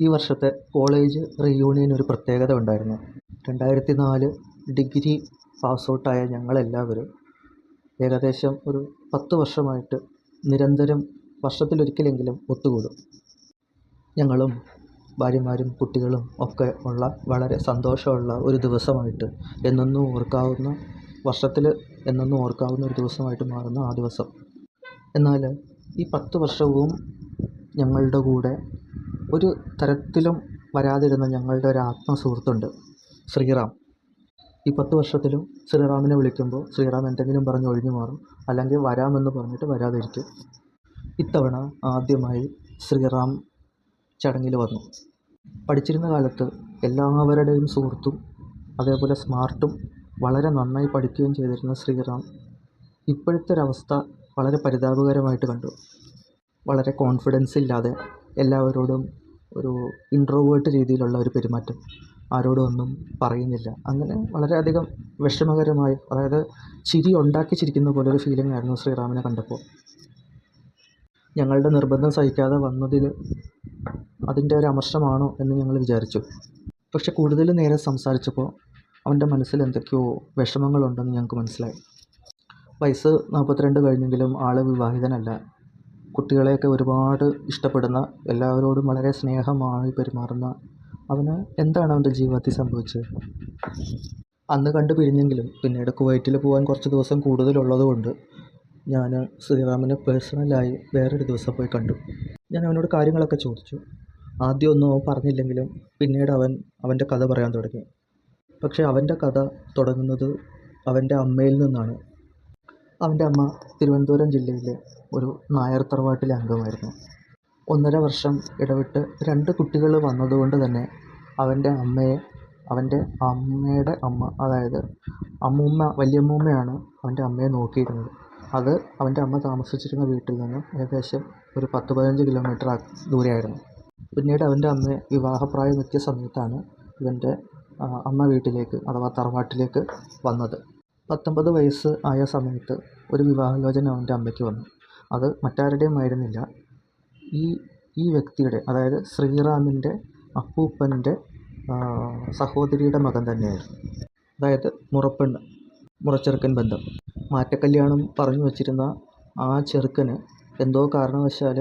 ഈ വർഷത്തെ college reunion ഒരു പ്രത്യേകത ഉണ്ടായിരുന്നു. രണ്ടായിരത്തി നാല് ഡിഗ്രി പാസ് ഔട്ടായ ഞങ്ങളെല്ലാവരും ഏകദേശം ഒരു പത്ത് വർഷമായിട്ട് നിരന്തരം വർഷത്തിലൊരിക്കലെങ്കിലും ഒത്തുകൂടും. ഞങ്ങളും ഭാര്യമാരും കുട്ടികളും ഒക്കെ ഉള്ള വളരെ സന്തോഷമുള്ള ഒരു ദിവസമായിട്ട് എന്നെന്നും ഓർക്കാവുന്ന വർഷത്തിൽ എന്നെന്നും ഓർക്കാവുന്ന ഒരു ദിവസമായിട്ട് മാറുന്ന ആ ദിവസം. എന്നാൽ ഈ പത്ത് വർഷവും ഞങ്ങളുടെ കൂടെ ഒരു തരത്തിലും വരാതിരുന്ന ഞങ്ങളുടെ ഒരു ആത്മസുഹൃത്തുണ്ട് ശ്രീറാം. ഈ പത്ത് വർഷത്തിലും ശ്രീറാമിനെ വിളിക്കുമ്പോൾ ശ്രീറാം എന്തെങ്കിലും പറഞ്ഞ് ഒഴിഞ്ഞു മാറും അല്ലെങ്കിൽ വരാമെന്ന് പറഞ്ഞിട്ട് വരാതിരിക്കും. ഇത്തവണ ആദ്യമായി ശ്രീറാം ചടങ്ങിൽ വന്നു. പഠിച്ചിരുന്ന കാലത്ത് എല്ലാവരുടെയും സുഹൃത്തും അതേപോലെ സ്മാർട്ടും വളരെ നന്നായി പഠിക്കുകയും ചെയ്തിരുന്ന ശ്രീറാം ഇപ്പോഴത്തെ ഒരവസ്ഥ വളരെ പരിതാപകരമായിട്ട് കണ്ടു. വളരെ കോൺഫിഡൻസ് ഇല്ലാതെ എല്ലാവരോടും ഒരു ഇൻട്രോവേർട്ട് രീതിയിലുള്ള ഒരു പെരുമാറ്റം ആരോടും ഒന്നും പറയുന്നില്ല. അങ്ങനെ വളരെയധികം വിഷമകരമായി അതായത് ചിരി ഉണ്ടാക്കി ചിരിക്കുന്ന പോലെ ഒരു ഫീലിംഗ് ആയിരുന്നു ശ്രീറാമിനെ കണ്ടപ്പോൾ. ഞങ്ങളുടെ നിർബന്ധം സഹിക്കാതെ വന്നതിൽ അതിന്റെ ഒരു അമർഷമാണോ എന്ന് ഞങ്ങൾ വിചാരിച്ചു. പക്ഷെ കൂടുതൽ നേരം സംസാരിച്ചപ്പോൾ അവന്റെ മനസ്സിൽ എന്തൊക്കെയോ വിഷമങ്ങളുണ്ടെന്ന് ഞങ്ങൾക്ക് മനസ്സിലായി. വയസ്സ് നാൽപ്പത്തിരണ്ട് കഴിഞ്ഞെങ്കിലും ആൾ വിവാഹിതനല്ല. കുട്ടികളെയൊക്കെ ഒരുപാട് ഇഷ്ടപ്പെടുന്ന എല്ലാവരോടും വളരെ സ്നേഹമായി പെരുമാറുന്ന അവന് എന്താണ് അവന്റെ ജീവിതത്തിൽ സംഭവിച്ചത്? അന്ന് കണ്ട് പിരിഞ്ഞെങ്കിലും പിന്നീട് കുവൈറ്റിൽ പോകാൻ കുറച്ച് ദിവസം കൂടുതലുള്ളത് കൊണ്ട് ഞാൻ ശ്രീറാമിനെ പേഴ്സണലായി വേറൊരു ദിവസം പോയി കണ്ടു. ഞാൻ അവനോട് കാര്യങ്ങളൊക്കെ ചോദിച്ചു. ആദ്യമൊന്നും അവൻ പറഞ്ഞില്ലെങ്കിലും പിന്നീട് അവൻ അവന്റെ കഥ പറയാൻ തുടങ്ങി. പക്ഷേ അവന്റെ കഥ തുടങ്ങുന്നത് അവന്റെ അമ്മയിൽ നിന്നാണ്. അവന്റെ അമ്മ തിരുവനന്തപുരം ജില്ലയിലെ ഒരു നായർ തറവാട്ടിലെ അംഗമായിരുന്നു. ഒന്നര വർഷം ഇടവിട്ട് രണ്ട് കുട്ടികൾ വന്നതുകൊണ്ട് തന്നെ അവന്റെ അമ്മയെ അവന്റെ അമ്മയുടെ അമ്മ അതായത് അമ്മൂമ്മ വല്യമ്മൂമ്മയാണ് അവന്റെ അമ്മയെ നോക്കിയിരുന്നത്. അത് അവന്റെ അമ്മ താമസിച്ചിരുന്ന വീട്ടിൽ നിന്നും ഏകദേശം ഒരു പത്ത് പതിനഞ്ച് കിലോമീറ്റർ ദൂരെയായിരുന്നു. പിന്നീട് അവന്റെ അമ്മയെ വിവാഹപ്രായം എത്തിയ സമയത്താണ് ഇവന്റെ അമ്മ വീട്ടിലേക്ക് അഥവാ തറവാട്ടിലേക്ക് വന്നത്. പത്തൊമ്പത് വയസ്സ് ആയ സമയത്ത് ഒരു വിവാഹലോചന അവന്റെ അമ്മയ്ക്ക് വന്നു. അത് മറ്റാരുടെയും ആയിരുന്നില്ല. ഈ ഈ വ്യക്തിയുടെ അതായത് ശ്രീറാമിന്റെ അപ്പൂപ്പന്റെ സഹോദരിയുടെ മകൻ തന്നെയായിരുന്നു. അതായത് മുറപ്പെണ്ണ് മുറച്ചെറുക്കൻ ബന്ധം. മാറ്റക്കല്യാണം പറഞ്ഞു വച്ചിരുന്ന ആ ചെറുക്കന് എന്തോ കാരണവശാൽ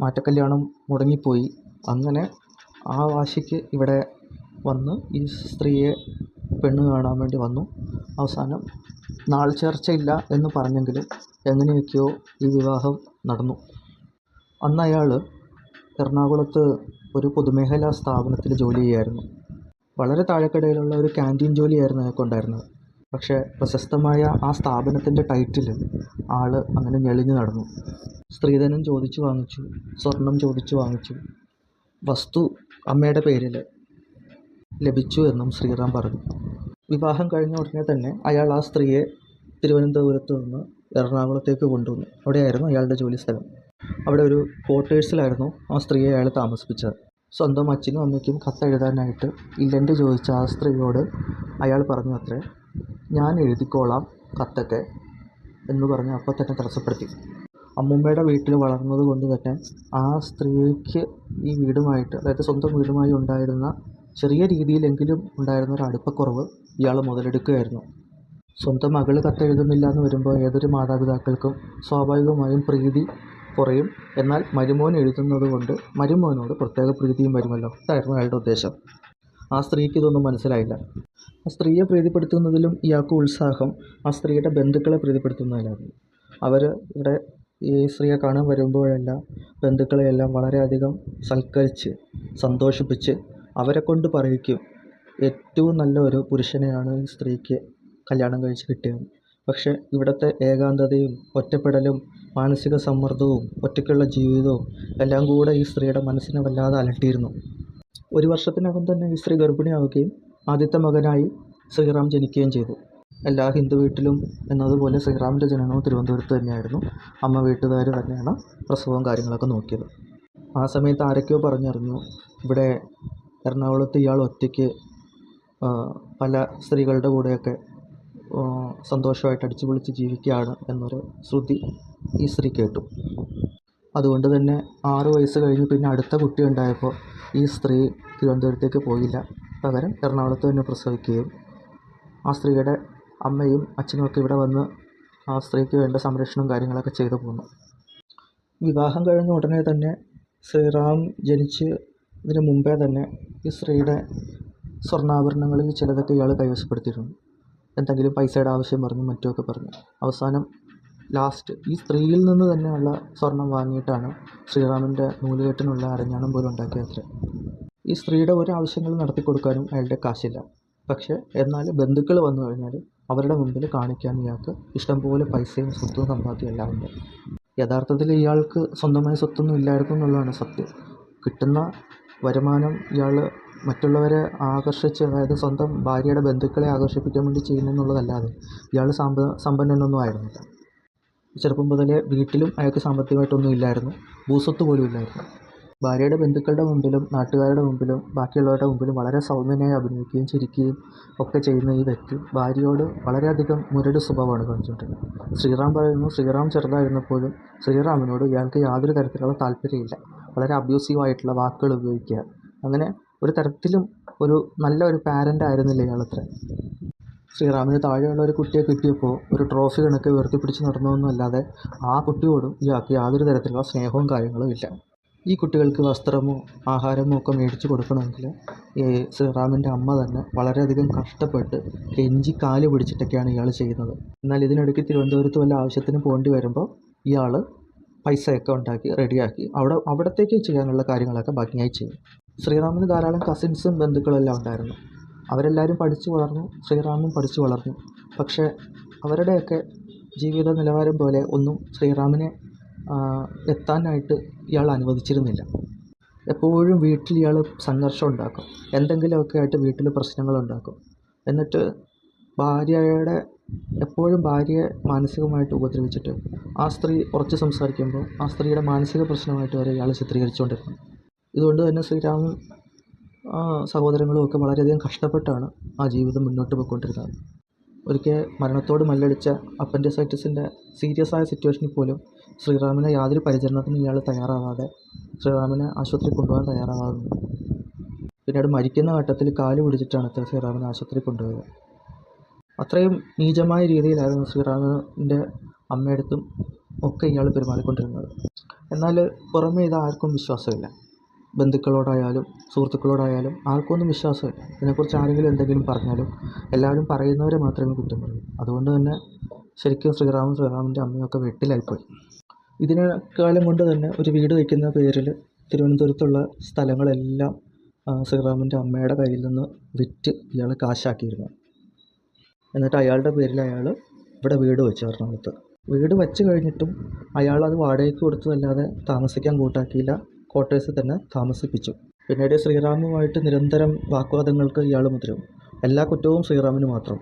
മാറ്റക്കല്യാണം മുടങ്ങിപ്പോയി. അങ്ങനെ ആ വാശിക്ക് ഇവിടെ വന്ന് ഈ സ്ത്രീയെ പെണ്ണ് കാണാൻ വേണ്ടി വന്നു. അവസാനം നാൾ ചേർച്ചയില്ല എന്ന് പറഞ്ഞെങ്കിലും എങ്ങനെയൊക്കെയോ ഈ വിവാഹം നടന്നു. അന്ന് അയാൾ എറണാകുളത്ത് ഒരു പൊതുമേഖലാ സ്ഥാപനത്തിൽ ജോലി ചെയ്യുമായിരുന്നു വളരെ താഴെക്കിടയിലുള്ള ഒരു ക്യാന്റീൻ ജോലിയായിരുന്നു അയാൾക്കുണ്ടായിരുന്നത് പക്ഷേ പ്രശസ്തമായ ആ സ്ഥാപനത്തിന്റെ ടൈറ്റിൽ ആൾ അങ്ങനെ ഞെളിഞ്ഞു നടന്നു. സ്ത്രീധനം ചോദിച്ചു വാങ്ങിച്ചു സ്വർണം ചോദിച്ചു വാങ്ങിച്ചു. വസ്തു അമ്മയുടെ പേരിൽ ലഭിച്ചു എന്നും ശ്രീറാം പറഞ്ഞു. വിവാഹം കഴിഞ്ഞ ഉടനെ തന്നെ അയാൾ ആ സ്ത്രീയെ തിരുവനന്തപുരത്ത് നിന്ന് എറണാകുളത്തേക്ക് കൊണ്ടുവന്നു. അവിടെയായിരുന്നു അയാളുടെ ജോലി സ്ഥലം. അവിടെ ഒരു ക്വാർട്ടേഴ്സിലായിരുന്നു ആ സ്ത്രീയെ അയാൾ താമസിപ്പിച്ചത്. സ്വന്തം അച്ഛനും അമ്മയ്ക്കും കത്തെഴുതാനായിട്ട് ഇല്ലെന്റെ ചോദിച്ച ആ സ്ത്രീയോട് അയാൾ പറഞ്ഞു അത്രേ ഞാൻ എഴുതിക്കോളാം കത്തൊക്കെ എന്ന് പറഞ്ഞ് അപ്പോൾ തന്നെ തടസ്സപ്പെടുത്തി. അമ്മുമ്മയുടെ വീട്ടിൽ വളർന്നത് കൊണ്ട് തന്നെ ആ സ്ത്രീക്ക് ഈ വീടുമായിട്ട് അതായത് സ്വന്തം വീടുമായി ഉണ്ടായിരുന്ന ചെറിയ രീതിയിലെങ്കിലും ഉണ്ടായിരുന്ന ഒരു അടുപ്പക്കുറവ് ഇയാൾ മുതലെടുക്കുകയായിരുന്നു. സ്വന്തം മകൾ കത്തെഴുതുന്നില്ല എന്ന് വരുമ്പോൾ ഏതൊരു മാതാപിതാക്കൾക്കും സ്വാഭാവികമായും പ്രീതി കുറയും. എന്നാൽ മരുമോൻ എഴുതുന്നത് കൊണ്ട് മരുമോനോട് പ്രത്യേക പ്രീതിയും വരുമല്ലോ. ഇതായിരുന്നു അയാളുടെ ഉദ്ദേശം. ആ സ്ത്രീക്ക് ഇതൊന്നും മനസ്സിലായില്ല. ആ സ്ത്രീയെ പ്രീതിപ്പെടുത്തുന്നതിലും ഇയാൾക്ക് ഉത്സാഹം ആ സ്ത്രീയുടെ ബന്ധുക്കളെ പ്രീതിപ്പെടുത്തുന്നതിലായിരുന്നു അവർ ഇവിടെ ഈ സ്ത്രീയെ കാണാൻ വരുമ്പോഴെല്ലാം ബന്ധുക്കളെയെല്ലാം വളരെയധികം സൽക്കരിച്ച് സന്തോഷിപ്പിച്ച് അവരെ കൊണ്ട് പറയിക്കും. ഏറ്റവും നല്ല ഒരു പുരുഷനെയാണ് ഈ സ്ത്രീക്ക് കല്യാണം കഴിച്ച് കിട്ടിയത്. പക്ഷേ ഇവിടുത്തെ ഏകാന്തതയും ഒറ്റപ്പെടലും മാനസിക സമ്മർദ്ദവും ഒറ്റയ്ക്കുള്ള ജീവിതവും എല്ലാം കൂടെ ഈ സ്ത്രീയുടെ മനസ്സിനെ വല്ലാതെ അലട്ടിയിരുന്നു. ഒരു വർഷത്തിനകം തന്നെ ഈ സ്ത്രീ ഗർഭിണിയാവുകയും ആദ്യത്തെ മകനായി ശ്രീറാം ജനിക്കുകയും ചെയ്തു. എല്ലാ ഹിന്ദു വീട്ടിലും എന്നതുപോലെ ശ്രീറാമിന്റെ ജനനവും തിരുവനന്തപുരത്ത് തന്നെയായിരുന്നു. അമ്മ വീട്ടുകാർ തന്നെയാണ് പ്രസവവും കാര്യങ്ങളൊക്കെ നോക്കിയത്. ആ സമയത്ത് ആരൊക്കെയോ പറഞ്ഞറിഞ്ഞു ഇവിടെ എറണാകുളത്ത് ഇയാൾ ഒറ്റയ്ക്ക് പല സ്ത്രീകളുടെ കൂടെയൊക്കെ സന്തോഷമായിട്ട് അടിച്ചു പൊളിച്ച് ജീവിക്കുകയാണ് എന്നൊരു ശ്രുതി ഈ സ്ത്രീ കേട്ടു. അതുകൊണ്ട് തന്നെ ആറ് വയസ്സ് കഴിഞ്ഞ് പിന്നെ അടുത്ത കുട്ടി ഉണ്ടായപ്പോൾ ഈ സ്ത്രീ തിരുവനന്തപുരത്തേക്ക് പോയില്ല. പകരം എറണാകുളത്ത് തന്നെ പ്രസവിക്കുകയും ആ സ്ത്രീയുടെ അമ്മയും അച്ഛനും ഒക്കെ ഇവിടെ വന്ന് ആ സ്ത്രീക്ക് വേണ്ട സംരക്ഷണവും കാര്യങ്ങളൊക്കെ ചെയ്തു പോന്നു. വിവാഹം കഴിഞ്ഞ ഉടനെ തന്നെ ശ്രീറാം ജനിച്ച് ഇതിന് മുമ്പേ തന്നെ ഈ സ്ത്രീയുടെ സ്വർണാഭരണങ്ങളിൽ ചിലതൊക്കെ ഇയാൾ കൈവശപ്പെടുത്തിയിരുന്നു. എന്തെങ്കിലും പൈസയുടെ ആവശ്യം പറഞ്ഞു മറ്റുമൊക്കെ പറഞ്ഞു. അവസാനം ലാസ്റ്റ് ഈ സ്ത്രീയിൽ നിന്ന് തന്നെയുള്ള സ്വർണം വാങ്ങിയിട്ടാണ് ശ്രീറാമിന്റെ നൂലുകെട്ടിനുള്ള അരഞ്ഞാണം പോലും ഉണ്ടാക്കിയത് ഈ സ്ത്രീയുടെ ഒരു ആവശ്യങ്ങൾ നടത്തി കൊടുക്കാനും അയാളുടെ കാശില്ല. പക്ഷേ എന്നാൽ ബന്ധുക്കൾ വന്നു കഴിഞ്ഞാൽ അവരുടെ മുമ്പിൽ കാണിക്കാൻ ഇയാൾക്ക് ഇഷ്ടംപോലെ പൈസയും സ്വത്തും സമ്പാദ്യം എല്ലാം ഉണ്ട്. യഥാർത്ഥത്തിൽ ഇയാൾക്ക് സ്വന്തമായ സ്വത്തൊന്നും ഇല്ലായിരുന്നു എന്നുള്ളതാണ് സത്യം. കിട്ടുന്ന വരുമാനം ഇയാൾ മറ്റുള്ളവരെ ആകർഷിച്ച് അതായത് സ്വന്തം ഭാര്യയുടെ ബന്ധുക്കളെ ആകർഷിപ്പിക്കാൻ വേണ്ടി ചെയ്യുന്നു എന്നുള്ളതല്ലാതെ ഇയാൾ സമ്പ സമ്പന്നനൊന്നും ആയിരുന്നില്ല. ചെറുപ്പം മുതലേ വീട്ടിലും അയാൾക്ക് സാമ്പത്തികമായിട്ടൊന്നും ഇല്ലായിരുന്നു. ഭൂസ്വത്ത് പോലും ഇല്ലായിരുന്നു. ഭാര്യയുടെ ബന്ധുക്കളുടെ മുമ്പിലും നാട്ടുകാരുടെ മുമ്പിലും ബാക്കിയുള്ളവരുടെ മുമ്പിലും വളരെ സൗമ്യനായി അഭിനയിക്കുകയും ചിരിക്കുകയും ഒക്കെ ചെയ്യുന്ന ഈ വ്യക്തി ഭാര്യയോട് വളരെയധികം മുരട് സ്വഭാവമാണ് കാണിച്ചുകൊണ്ടിരുന്നത്. ശ്രീറാം പറയുന്നു ശ്രീറാം ചെറുതായിരുന്നപ്പോഴും ശ്രീറാമിനോട് ഇയാൾക്ക് യാതൊരു തരത്തിലുള്ള താല്പര്യമില്ല വളരെ അബ്യൂസീവായിട്ടുള്ള വാക്കുകൾ ഉപയോഗിക്കുക. അങ്ങനെ ഒരു തരത്തിലും ഒരു നല്ല ഒരു പാരന്റ് ആയിരുന്നില്ല ഇയാളത്ര ശ്രീറാമിന് താഴെയുള്ള ഒരു കുട്ടിയെ കിട്ടിയപ്പോൾ ഒരു ട്രോഫി കണക്ക് ഉയർത്തിപ്പിടിച്ച് നടന്നതൊന്നും അല്ലാതെ ആ കുട്ടിയോടും ഇയാൾക്ക് യാതൊരു തരത്തിലുള്ള സ്നേഹവും കാര്യങ്ങളും ഇല്ല. ഈ കുട്ടികൾക്ക് വസ്ത്രമോ ആഹാരമോ ഒക്കെ മേടിച്ചു കൊടുക്കണമെങ്കിൽ ഈ ശ്രീറാമിന്റെ അമ്മ തന്നെ വളരെയധികം കഷ്ടപ്പെട്ട് കെഞ്ചി കാൽ പിടിച്ചിട്ടൊക്കെയാണ് ഇയാൾ ചെയ്യുന്നത്. എന്നാൽ ഇതിനിടയ്ക്ക് തിരുവനന്തപുരത്ത് വല്ല ആവശ്യത്തിന് പോകേണ്ടി വരുമ്പോൾ ഇയാൾ പൈസയൊക്കെ ഉണ്ടാക്കി റെഡിയാക്കി അവിടെ അവിടത്തേക്ക് ചെയ്യാനുള്ള കാര്യങ്ങളൊക്കെ ഭംഗിയായി ചെയ്യും. ശ്രീറാമിന് ധാരാളം കസിൻസും ബന്ധുക്കളെല്ലാം ഉണ്ടായിരുന്നു. അവരെല്ലാവരും പഠിച്ചു വളർന്നു ശ്രീറാമും പഠിച്ചു വളർന്നു. പക്ഷേ അവരുടെയൊക്കെ ജീവിത നിലവാരം പോലെ ഒന്നും ശ്രീറാമിനെ എത്താനായിട്ട് ഇയാൾ അനുവദിച്ചിരുന്നില്ല. എപ്പോഴും വീട്ടിൽ ഇയാൾ സംഘർഷം ഉണ്ടാക്കും. എന്തെങ്കിലുമൊക്കെ ആയിട്ട് വീട്ടിൽ പ്രശ്നങ്ങൾ ഉണ്ടാക്കും. എന്നിട്ട് ഭാര്യയുടെ എപ്പോഴും ഭാര്യയെ മാനസികമായിട്ട് ഉപദ്രവിച്ചിട്ട് ആ സ്ത്രീ കുറച്ച് സംസാരിക്കുമ്പോൾ ആ സ്ത്രീയുടെ മാനസിക പ്രശ്നമായിട്ട് വരെ ഇയാൾ ചിത്രീകരിച്ചുകൊണ്ടിരുന്നു. ഇതുകൊണ്ട് തന്നെ ശ്രീരാമും സഹോദരങ്ങളും ഒക്കെ വളരെയധികം കഷ്ടപ്പെട്ടാണ് ആ ജീവിതം മുന്നോട്ട് പോയിക്കൊണ്ടിരുന്നത്. ഒരിക്കൽ മരണത്തോട് മല്ലടിച്ച അപ്പൻഡിസൈറ്റിസിന്റെ സീരിയസ് ആയ സിറ്റുവേഷനിൽ പോലും ശ്രീറാമിനെ യാതൊരു പരിചരണത്തിനും ഇയാൾ തയ്യാറാവാതെ ശ്രീറാമിനെ ആശുപത്രിയിൽ കൊണ്ടുപോകാൻ തയ്യാറാവാതെ പിന്നീട് മരിക്കുന്ന ഘട്ടത്തിൽ കാൽ പിടിച്ചിട്ടാണ് അത്ര ശ്രീറാമിനെ ആശുപത്രിയിൽ കൊണ്ടുപോയത്. അത്രയും നീചമായ രീതിയിലായിരുന്നു ശ്രീറാമിന്റെ അമ്മയടുത്തും ഒക്കെ ഇയാൾ പെരുമാറിക്കൊണ്ടിരുന്നത്. എന്നാൽ പുറമേ ഇത് ആർക്കും വിശ്വാസമില്ല. ബന്ധുക്കളോടായാലും സുഹൃത്തുക്കളോടായാലും ആർക്കൊന്നും വിശ്വാസമില്ല ഇതിനെക്കുറിച്ച് ആരെങ്കിലും എന്തെങ്കിലും പറഞ്ഞാലും എല്ലാവരും പറയുന്നവരെ മാത്രമേ കുറ്റം പറയൂ അതുകൊണ്ട് തന്നെ ശരിക്കും ശ്രീറാമും ശ്രീറാമിന്റെ അമ്മയൊക്കെ വീട്ടിലായിപ്പോയി ഇതിനേക്കാലം കൊണ്ട് തന്നെ ഒരു വീട് വയ്ക്കുന്ന പേരിൽ തിരുവനന്തപുരത്തുള്ള സ്ഥലങ്ങളെല്ലാം ശ്രീറാമിന്റെ അമ്മയുടെ കയ്യിൽ നിന്ന് വിറ്റ് ഇയാൾ കാശാക്കിയിരുന്നു. എന്നിട്ട് അയാളുടെ പേരിൽ അയാൾ ഇവിടെ വീട് വെച്ചു എറണാകുളത്ത്. വീട് വെച്ച് കഴിഞ്ഞിട്ടും അയാൾ അത് വാടകയ്ക്ക് കൊടുത്തതല്ലാതെ താമസിക്കാൻ കൂട്ടാക്കിയില്ല. ക്വാർട്ടേഴ്സിൽ തന്നെ താമസിപ്പിച്ചു. പിന്നീട് ശ്രീറാമുമായിട്ട് നിരന്തരം വാഗ്വാദങ്ങൾക്ക് ഇയാൾ മുതിരും. എല്ലാ കുറ്റവും ശ്രീറാമിന് മാത്രം.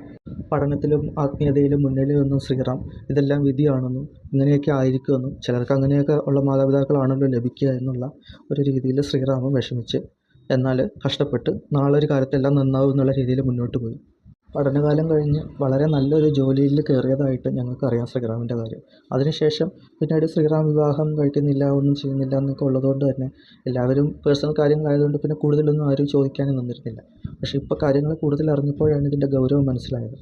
പഠനത്തിലും ആത്മീയതയിലും മുന്നിൽ നിന്നും ശ്രീറാം ഇതെല്ലാം വിധിയാണെന്നും ഇങ്ങനെയൊക്കെ ആയിരിക്കുമെന്നും ചിലർക്ക് അങ്ങനെയൊക്കെ ഉള്ള മാതാപിതാക്കളാണല്ലോ ലഭിക്കുക എന്നുള്ള ഒരു രീതിയിൽ ശ്രീറാമും വിഷമിച്ച്. എന്നാൽ കഷ്ടപ്പെട്ട് നാളെ ഒരു കാലത്തെല്ലാം നന്നാവും എന്നുള്ള രീതിയിൽ മുന്നോട്ട് പോയി. പഠനകാലം കഴിഞ്ഞ് വളരെ നല്ലൊരു ജോലിയിൽ കയറിയതായിട്ട് ഞങ്ങൾക്കറിയാം ശ്രീറാമിന്റെ കാര്യം. അതിനുശേഷം പിന്നീട് ശ്രീറാം വിവാഹം കഴിക്കുന്നില്ല ഒന്നും ചെയ്യുന്നില്ല എന്നൊക്കെ ഉള്ളതുകൊണ്ട് തന്നെ എല്ലാവരും പേഴ്സണൽ കാര്യങ്ങളായതുകൊണ്ട് പിന്നെ കൂടുതലൊന്നും ആരും ചോദിക്കാനും നിന്നിരുന്നില്ല. പക്ഷേ ഇപ്പോൾ കാര്യങ്ങൾ കൂടുതൽ അറിഞ്ഞപ്പോഴാണ് ഇതിന്റെ ഗൗരവം മനസ്സിലായത്.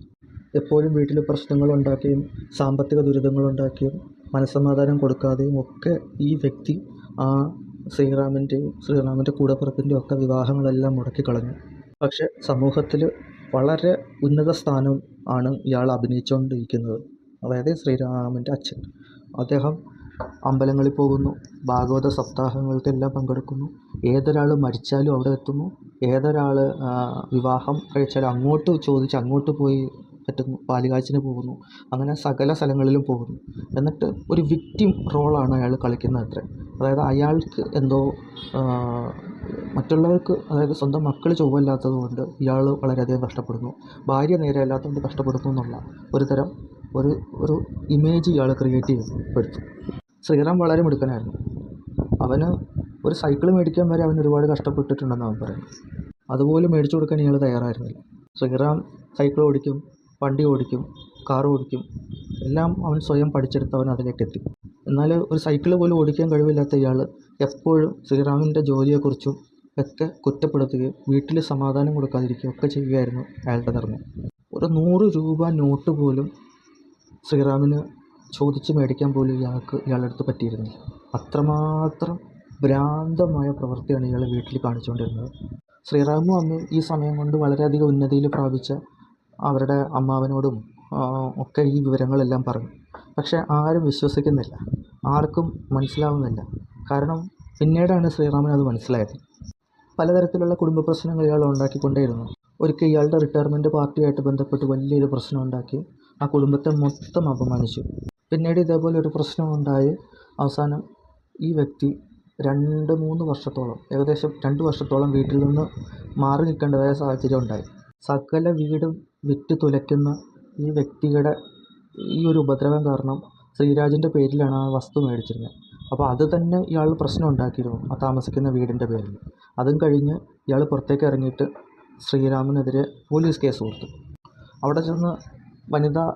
എപ്പോഴും വീട്ടിൽ പ്രശ്നങ്ങൾ പ്രശ്നങ്ങളുണ്ടാക്കിയും സാമ്പത്തിക ദുരിതങ്ങളുണ്ടാക്കിയും മനസ്സമാധാനം കൊടുക്കാതെയും ഒക്കെ ഈ വ്യക്തി ആ ശ്രീറാമിന്റെയും ശ്രീറാമിന്റെ കൂടപ്പിറപ്പിന്റെയും ഒക്കെ വിവാഹങ്ങളെല്ലാം മുടക്കിക്കളഞ്ഞു. പക്ഷേ സമൂഹത്തിൽ വളരെ ഉന്നത സ്ഥാനം ആണ് ഇയാൾ അഭിനയിച്ചുകൊണ്ടിരിക്കുന്നത് അതായത് ശ്രീരാമന്റെ അച്ഛൻ. അദ്ദേഹം അമ്പലങ്ങളിൽ പോകുന്നു ഭാഗവത സപ്താഹങ്ങൾക്കെല്ലാം പങ്കെടുക്കുന്നു. ഏതൊരാൾ മരിച്ചാലും അവിടെ എത്തുന്നു. ഏതൊരാൾ വിവാഹം കഴിച്ചാലും അങ്ങോട്ട് ചോദിച്ച് അങ്ങോട്ട് പോയി പറ്റുന്നു പാലുകാച്ചിന് പോകുന്നു. അങ്ങനെ സകല സ്ഥലങ്ങളിലും പോകുന്നു. എന്നിട്ട് ഒരു വിക്റ്റിം റോളാണ് അയാൾ കളിക്കുന്നത് അത്ര. അതായത് അയാൾക്ക് എന്തോ മറ്റുള്ളവർക്ക് അതായത് സ്വന്തം മക്കൾ ചൊവ്വല്ലാത്തത് കൊണ്ട് ഇയാൾ വളരെയധികം കഷ്ടപ്പെടുന്നു. ഭാര്യ നേരെയല്ലാത്തതുകൊണ്ട് കഷ്ടപ്പെടുന്നു എന്നുള്ള ഒരു തരം ഒരു ഒരു ഇമേജ് ഇയാൾ ക്രിയേറ്റ് ചെയ്തു എടുത്തു ശ്രീറാം വളരെ മിടുക്കനായിരുന്നു. അവന് ഒരു സൈക്കിൾ മേടിക്കാൻ വരെ അവൻ ഒരുപാട് കഷ്ടപ്പെട്ടിട്ടുണ്ടെന്ന് അവൻ പറയുന്നു അതുപോലെ മേടിച്ചു കൊടുക്കാൻ ഇയാൾ തയ്യാറായിരുന്നില്ല. ശ്രീറാം സൈക്കിൾ ഓടിക്കും വണ്ടി ഓടിക്കും കാർ ഓടിക്കും എല്ലാം അവൻ സ്വയം പഠിച്ചെടുത്ത് അവൻ അതിലേക്ക് എത്തി. എന്നാൽ ഒരു സൈക്കിൾ പോലും ഓടിക്കാൻ കഴിവില്ലാത്ത ഇയാൾ എപ്പോഴും ശ്രീറാമിന്റെ ജോലിയെക്കുറിച്ചും ഒക്കെ കുറ്റപ്പെടുത്തുകയും വീട്ടിൽ സമാധാനം കൊടുക്കാതിരിക്കുകയും ഒക്കെ ചെയ്യുകയായിരുന്നു അയാളുടെ ധർമ്മം ഒരു നൂറ് രൂപ നോട്ട് പോലും ശ്രീറാമിന് ചോദിച്ച് മേടിക്കാൻ പോലും ഇയാൾക്ക് ഇയാളുടെ അടുത്ത് പറ്റിയിരുന്നില്ല. അത്രമാത്രം ഭ്രാന്തമായ പ്രവൃത്തിയാണ് ഇയാൾ വീട്ടിൽ കാണിച്ചുകൊണ്ടിരുന്നത്. ശ്രീറാമും അമ്മയും ഈ സമയം കൊണ്ട് വളരെയധികം ഉന്നതിയിൽ പ്രാപിച്ച അവരുടെ അമ്മാവനോടും ഒക്കെ ഈ വിവരങ്ങളെല്ലാം പറഞ്ഞു. പക്ഷേ ആരും വിശ്വസിക്കുന്നില്ല. ആർക്കും മനസ്സിലാവുന്നില്ല. കാരണം പിന്നീടാണ് ശ്രീറാമിന് അത് മനസ്സിലായത്. പലതരത്തിലുള്ള കുടുംബ പ്രശ്നങ്ങൾ ഇയാൾ ഉണ്ടാക്കിക്കൊണ്ടേയിരുന്നു. ഒരിക്കൽ ഇയാളുടെ റിട്ടയർമെന്റ് പാർട്ടിയായിട്ട് ബന്ധപ്പെട്ട് വലിയൊരു പ്രശ്നം ഉണ്ടാക്കി ആ കുടുംബത്തെ മൊത്തം അപമാനിച്ചു. പിന്നീട് ഇതേപോലെ ഒരു പ്രശ്നം ഉണ്ടായി. അവസാനം ഈ വ്യക്തി രണ്ട് മൂന്ന് വർഷത്തോളം ഏകദേശം രണ്ട് വർഷത്തോളം വീട്ടിൽ നിന്ന് മാറി നിൽക്കേണ്ടതായ സാഹചര്യം ഉണ്ടായി. സകല വീടും വിറ്റ് തുലയ്ക്കുന്ന ഈ വ്യക്തിയുടെ ഈ ഒരു ഉപദ്രവം കാരണം ശ്രീരാജിന്റെ പേരിലാണ് ആ വസ്തു മേടിച്ചിരുന്നത്. അപ്പോൾ അത് തന്നെ ഇയാൾ പ്രശ്നം ഉണ്ടാക്കിയിരുന്നു ആ താമസിക്കുന്ന വീടിന്റെ പേരിൽ. അതും കഴിഞ്ഞ് ഇയാൾ പുറത്തേക്ക് ഇറങ്ങിയിട്ട് ശ്രീരാമനെതിരെ പോലീസ് കേസ് കൊടുത്തു. അവിടെ ചെന്ന് വനിതാ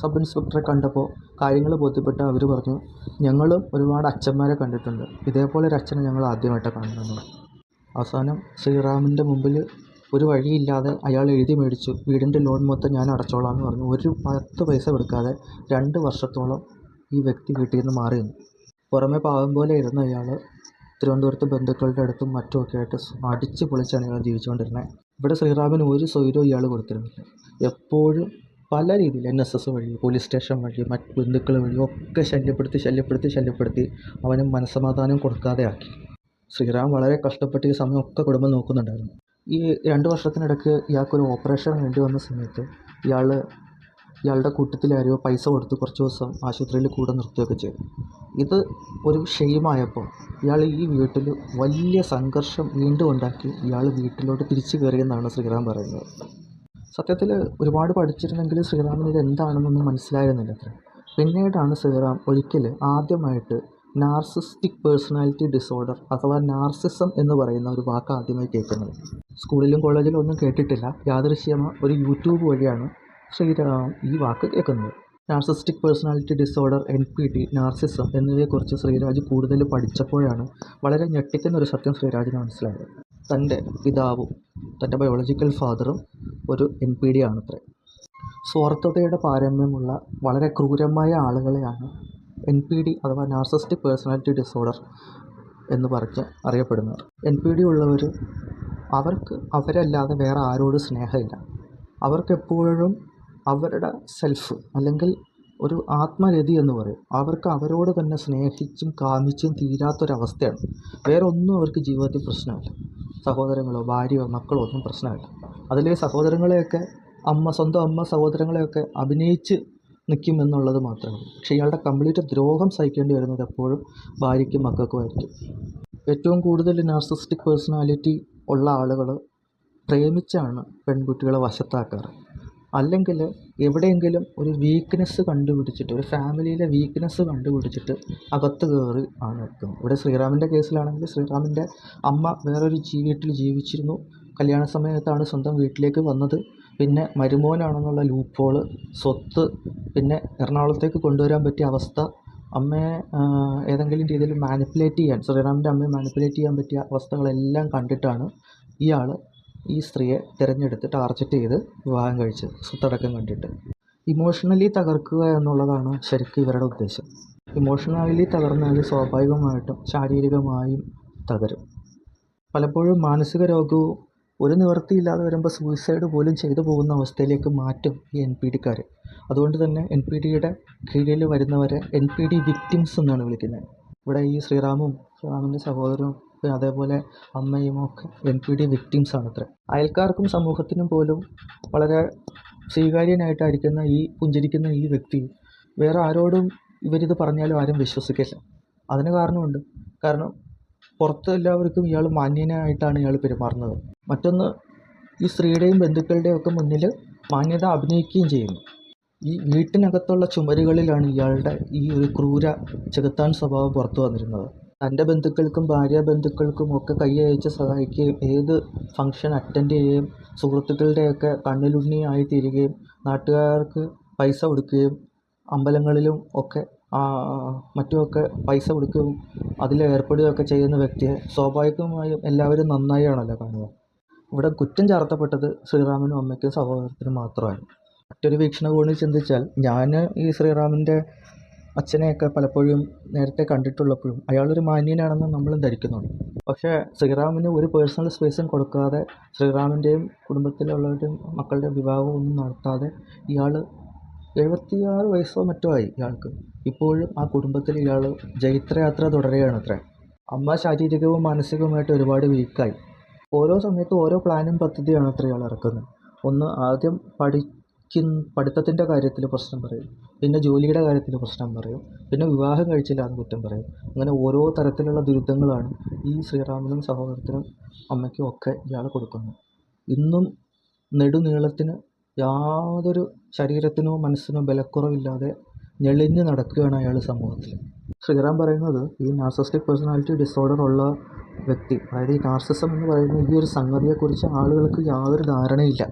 സബ് ഇൻസ്പെക്ടറെ കണ്ടപ്പോൾ കാര്യങ്ങൾ ബോധ്യപ്പെട്ട് അവർ പറഞ്ഞു ഞങ്ങളും ഒരുപാട് അച്ഛന്മാരെ കണ്ടിട്ടുണ്ട്. ഇതേപോലെ ഒരു അച്ഛനെ ഞങ്ങൾ ആദ്യമായിട്ടാണ് കാണുന്നത്. അവസാനം ശ്രീറാമിന്റെ മുമ്പിൽ ഒരു വഴിയില്ലാതെ അയാൾ എഴുതി മേടിച്ചു വീടിന്റെ ലോൺ മൊത്തം ഞാൻ അടച്ചോളാം എന്ന് പറഞ്ഞു. ഒരു പത്ത് പൈസ കൊടുക്കാതെ രണ്ട് വർഷത്തോളം ഈ വ്യക്തി വീട്ടിൽ നിന്ന് മാറി നിന്നു പുറമെ പാവം പോലെ ഇരുന്ന ഇയാൾ തിരുവനന്തപുരത്ത് ബന്ധുക്കളുടെ അടുത്തും മറ്റുമൊക്കെ ആയിട്ട് അടിച്ച് പൊളിച്ചാണ് ഇയാൾ ജീവിച്ചുകൊണ്ടിരുന്നത് ഇവിടെ ശ്രീറാമിന് ഒരു സ്വൈരവും ഇയാൾ കൊടുത്തിരുന്നില്ല. എപ്പോഴും പല രീതിയിൽ എൻ എസ് എസ് വഴി പോലീസ് സ്റ്റേഷൻ വഴി മറ്റ് ബന്ധുക്കൾ വഴി ഒക്കെ ശല്യപ്പെടുത്തി ശല്യപ്പെടുത്തി ശല്യപ്പെടുത്തി അവന് മനസ്സമാധാനം കൊടുക്കാതെ ആക്കി ശ്രീറാം വളരെ കഷ്ടപ്പെട്ട് ഈ സമയമൊക്കെ കുടുംബം നോക്കുന്നുണ്ടായിരുന്നു. ഈ രണ്ട് വർഷത്തിനിടയ്ക്ക് ഇയാൾക്കൊരു ഓപ്പറേഷൻ വേണ്ടി വന്ന സമയത്ത് ഇയാൾ ഇയാളുടെ കൂട്ടത്തിൽ ആരോ പൈസ കൊടുത്ത് കുറച്ച് ദിവസം ആശുപത്രിയിൽ കൂടെ നിർത്തുകയൊക്കെ ചെയ്തു. ഇത് ഒരു ഷെയിമായപ്പോൾ ഇയാൾ ഈ വീട്ടിൽ വലിയ സംഘർഷം വീണ്ടും ഉണ്ടാക്കി ഇയാൾ വീട്ടിലോട്ട് തിരിച്ചു കയറിയെന്നാണ് ശ്രീറാം പറയുന്നത്. സത്യത്തിൽ ഒരുപാട് പഠിച്ചിരുന്നെങ്കിൽ ശ്രീറാമിന് ഇത് എന്താണെന്നൊന്നും മനസ്സിലായിരുന്നില്ല അത്ര. പിന്നീടാണ് ശ്രീറാം ഒരിക്കൽ ആദ്യമായിട്ട് നാർസിസ്റ്റിക് പേഴ്സണാലിറ്റി ഡിസോർഡർ അഥവാ നാർസിസം എന്ന് പറയുന്ന ഒരു വാക്ക് ആദ്യമായി കേൾക്കുന്നത്. സ്കൂളിലും കോളേജിലും ഒന്നും കേട്ടിട്ടില്ല. യാദൃശ്യമ ഒരു യൂട്യൂബ് വഴിയാണ് ശ്രീറാം ഈ വാക്ക് കേൾക്കുന്നത്. Narcissistic personality disorder N P T narcissism എന്നിവയെക്കുറിച്ച് ശ്രീരാജ് കൂടുതൽ പഠിച്ചപ്പോഴാണ് വളരെ ഞെട്ടിക്കുന്ന ഒരു സത്യം ശ്രീരാജിന് മനസ്സിലായത്. തന്റെ പിതാവും തന്റെ ബയോളജിക്കൽ ഫാദറും ഒരു എൻ പി ഡി ആണത്രേ. സ്വാർത്ഥതയുടെ പാരമ്യമുള്ള വളരെ ക്രൂരമായ ആളുകളെയാണ് എൻ പി ഡി അഥവാ നാർസിസ്റ്റിക് പേഴ്സണാലിറ്റി ഡിസോർഡർ എന്ന് പറഞ്ഞ് അറിയപ്പെടുന്നത്. എൻ പി ഡി ഉള്ളവർ അവർക്ക് അവരല്ലാതെ വേറെ ആരോടും സ്നേഹമില്ല. അവർക്കെപ്പോഴും അവരുടെ സെൽഫ് അല്ലെങ്കിൽ ഒരു ആത്മരതി എന്ന് പറയും. അവർക്ക് അവരോട് തന്നെ സ്നേഹിച്ചും കാമിച്ചും തീരാത്തൊരവസ്ഥയാണ്. വേറെ ഒന്നും അവർക്ക് ജീവിതത്തിൽ പ്രശ്നമില്ല. സഹോദരങ്ങളോ ഭാര്യയോ മക്കളോ ഒന്നും പ്രശ്നമില്ല. അതിലെ സഹോദരങ്ങളെയൊക്കെ അമ്മ സ്വന്തം അമ്മ സഹോദരങ്ങളെയൊക്കെ അഭിനയിച്ച് നിൽക്കും എന്നുള്ളത് മാത്രമേ ഉള്ളൂ പക്ഷേ ഇയാളുടെ കംപ്ലീറ്റ് ദ്രോഹം സഹിക്കേണ്ടി വരുന്നത് എപ്പോഴും ഭാര്യയ്ക്കും മക്കൾക്കുമായിരിക്കും ഏറ്റവും കൂടുതൽ നാർസിസ്റ്റിക് പേഴ്സണാലിറ്റി ഉള്ള ആളുകൾ പ്രേമിച്ചാണ് പെൺകുട്ടികളെ വശത്താക്കാറ്. അല്ലെങ്കിൽ എവിടെയെങ്കിലും ഒരു വീക്ക്നെസ് കണ്ടുപിടിച്ചിട്ട് ഒരു ഫാമിലിയിലെ വീക്ക്നെസ് കണ്ടുപിടിച്ചിട്ട് അകത്ത് കയറി ആണ് എത്തുന്നത് ഇവിടെ ശ്രീറാമിന്റെ കേസിലാണെങ്കിൽ ശ്രീറാമിന്റെ അമ്മ വേറൊരു വീട്ടിൽ ജീവിച്ചിരുന്നു. കല്യാണ സമയത്താണ് സ്വന്തം വീട്ടിലേക്ക് വന്നത്. പിന്നെ മരുമോനാണെന്നുള്ള ലൂപ്പോൾ സ്വത്ത് പിന്നെ എറണാകുളത്തേക്ക് കൊണ്ടുവരാൻ പറ്റിയ അവസ്ഥ. അമ്മയെ ഏതെങ്കിലും രീതിയിൽ മാനിപ്പുലേറ്റ് ചെയ്യാൻ ശ്രീറാമിന്റെ അമ്മയെ മാനിപ്പുലേറ്റ് ചെയ്യാൻ പറ്റിയ അവസ്ഥകളെല്ലാം കണ്ടിട്ടാണ് ഇയാൾ ഈ സ്ത്രീയെ തിരഞ്ഞെടുത്ത് ടാർഗറ്റ് ചെയ്ത് വിവാഹം കഴിച്ചത് സ്വത്തടക്കം കണ്ടിട്ട്. ഇമോഷണലി തകർക്കുക എന്നുള്ളതാണ് ശരിക്കും ഇവരുടെ ഉദ്ദേശം. ഇമോഷണലി തകർന്നാൽ സ്വാഭാവികമായിട്ടും ശാരീരികമായും തകരും. പലപ്പോഴും മാനസിക രോഗവും ഒരു നിവൃത്തിയില്ലാതെ വരുമ്പോൾ സൂയിസൈഡ് പോലും ചെയ്തു പോകുന്ന അവസ്ഥയിലേക്ക് മാറ്റും ഈ എൻ പി ഡിക്കാർ അതുകൊണ്ട് തന്നെ എൻ പി ഡിയുടെ കീഴിൽ വരുന്നവരെ എൻ പി ഡി വിക്ടിംസ് എന്നാണ് വിളിക്കുന്നത്. ഇവിടെ ഈ ശ്രീറാമും ശ്രീറാമിന്റെ സഹോദരനും അതേപോലെ അമ്മയും ഒക്കെ എൻ പി ഡി വിക്ടിംസ് ആണ് അത്ര അയൽക്കാർക്കും സമൂഹത്തിനും പോലും വളരെ സ്വീകാര്യനായിട്ടായിരിക്കുന്ന ഈ പുഞ്ചിരിക്കുന്ന ഈ വ്യക്തി വേറെ ആരോടും ഇവരിത് പറഞ്ഞാലും ആരും വിശ്വസിക്കില്ല. അതിന് കാരണമുണ്ട്. കാരണം പുറത്ത് എല്ലാവർക്കും ഇയാൾ മാന്യനായിട്ടാണ് ഇയാൾ പെരുമാറുന്നത്. മറ്റൊന്ന് ഈ സ്ത്രീയുടെയും ബന്ധുക്കളുടെയും ഒക്കെ മുന്നിൽ മാന്യത അഭിനയിക്കുകയും ചെയ്യുന്നു. ഈ വീട്ടിനകത്തുള്ള ചുമരുകളിലാണ് ഇയാളുടെ ഈ ഒരു ക്രൂര ചെകുത്താൻ സ്വഭാവം പുറത്തു വന്നിരുന്നത്. തന്റെ ബന്ധുക്കൾക്കും ഭാര്യ ബന്ധുക്കൾക്കും ഒക്കെ കൈയയച്ച് സഹായിക്കുകയും ഏത് ഫംഗ്ഷൻ അറ്റൻഡ് ചെയ്യുകയും സുഹൃത്തുക്കളുടെയൊക്കെ കണ്ണിലുണ്ണിയായി തീരുകയും നാട്ടുകാർക്ക് പൈസ കൊടുക്കുകയും അമ്പലങ്ങളിലും ഒക്കെ മറ്റുമൊക്കെ പൈസ കൊടുക്കുകയും അതിൽ ഏർപ്പെടുകയൊക്കെ ചെയ്യുന്ന വ്യക്തിയെ സ്വാഭാവികമായും എല്ലാവരും നന്നായാണല്ലോ കാണുക. ഇവിടെ കുറ്റം ചാർത്തപ്പെട്ടത് ശ്രീറാമിനും അമ്മയ്ക്കും സഹോദരത്തിനും മാത്രമാണ്. മറ്റൊരു വീക്ഷണകോണിൽ ചിന്തിച്ചാൽ ഞാൻ ഈ ശ്രീറാമിന്റെ അച്ഛനെയൊക്കെ പലപ്പോഴും നേരത്തെ കണ്ടിട്ടുള്ളപ്പോഴും അയാളൊരു മാന്യനാണെന്ന് നമ്മളും ധരിക്കുന്നുണ്ട്. പക്ഷേ ശ്രീറാമിന് ഒരു പേഴ്സണൽ സ്പേസും കൊടുക്കാതെ ശ്രീറാമിന്റെയും കുടുംബത്തിലുള്ളവരുടെയും മക്കളുടെ വിവാഹവും ഒന്നും നടത്താതെ ഇയാൾ എഴുപത്തിയാറ് വയസ്സോ മറ്റോ ആയി ഇയാൾക്ക്. ഇപ്പോഴും ആ കുടുംബത്തിൽ ഇയാൾ ജൈത്രയാത്ര തുടരുകയാണത്രേ. അമ്മ ശാരീരികവും മാനസികവുമായിട്ട് ഒരുപാട് വീക്കായി ഓരോ സമയത്തും ഓരോ പ്ലാനും പദ്ധതിയാണ് അത്ര ഇയാൾ ഇറക്കുന്നത്. ഒന്ന് ആദ്യം പഠിക്കുന്ന പഠിത്തത്തിന്റെ കാര്യത്തിൽ പ്രശ്നം പറയും. പിന്നെ ജോലിയുടെ കാര്യത്തിൽ പ്രശ്നം പറയും. പിന്നെ വിവാഹം കഴിച്ചില്ല കുറ്റം പറയും. അങ്ങനെ ഓരോ തരത്തിലുള്ള ദുരിതങ്ങളാണ് ഈ ശ്രീറാമിനും സഹോദരത്തിനും അമ്മയ്ക്കും ഒക്കെ ഇയാൾ കൊടുക്കുന്നത്. ഇന്നും നെടുനീളത്തിന് യാതൊരു ശരീരത്തിനോ മനസ്സിനോ ബലക്കുറവില്ലാതെ ഞെളിഞ്ഞ് നടക്കുകയാണ് അയാൾ സമൂഹത്തിൽ. ശ്രീറാം പറയുന്നത് ഈ നാർസിസ്റ്റിക് പേഴ്സണാലിറ്റി ഡിസോർഡർ ഉള്ള വ്യക്തി അതായത് ഈ നാർസിസം എന്ന് പറയുന്ന ഈ ഒരു സംഗതിയെക്കുറിച്ച് ആളുകൾക്ക് യാതൊരു ധാരണയില്ല.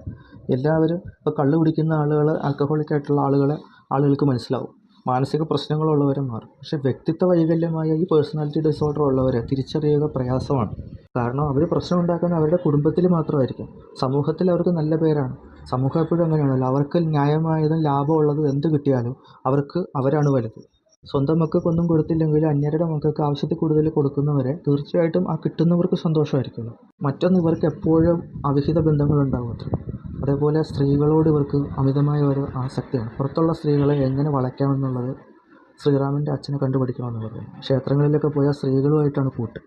എല്ലാവരും ഇപ്പോൾ കള്ള് കുടിക്കുന്ന ആളുകൾ ആൽക്കഹോളിക് ആയിട്ടുള്ള ആളുകളെ ആളുകൾക്ക് മനസ്സിലാവും. മാനസിക പ്രശ്നങ്ങളുള്ളവരെ മാറും. പക്ഷെ വ്യക്തിത്വ വൈകല്യമായ ഈ പേഴ്സണാലിറ്റി ഡിസോർഡർ ഉള്ളവരെ തിരിച്ചറിയുക പ്രയാസമാണ്. കാരണം അവർ പ്രശ്നം ഉണ്ടാക്കുന്ന അവരുടെ കുടുംബത്തിൽ മാത്രമായിരിക്കും. സമൂഹത്തിൽ അവർക്ക് നല്ല പേരാണ്. സമൂഹം എപ്പോഴും അങ്ങനെയാണല്ലോ. അവർക്ക് ന്യായമായതും ലാഭമുള്ളതും എന്ത് കിട്ടിയാലും അവർക്ക് അവരാണ് വലുത്. സ്വന്തം മക്കൾക്കൊന്നും കൊടുത്തില്ലെങ്കിൽ അന്യരുടെ മക്കൾക്ക് ആവശ്യത്തിൽ കൂടുതൽ കൊടുക്കുന്നവരെ തീർച്ചയായിട്ടും ആ കിട്ടുന്നവർക്ക് സന്തോഷമായിരിക്കുന്നു മറ്റൊന്ന് ഇവർക്ക് എപ്പോഴും അവിഹിത ബന്ധങ്ങളുണ്ടാകും അത്ര. അതേപോലെ സ്ത്രീകളോട് ഇവർക്ക് അമിതമായ ഒരു ആസക്തിയാണ്. പുറത്തുള്ള സ്ത്രീകളെ എങ്ങനെ വളയ്ക്കാമെന്നുള്ളത് ശ്രീറാമിന്റെ അച്ഛനെ കണ്ടുപിടിക്കണമെന്ന് പറഞ്ഞു ക്ഷേത്രങ്ങളിലൊക്കെ പോയാൽ സ്ത്രീകളുമായിട്ടാണ് കൂട്ട്.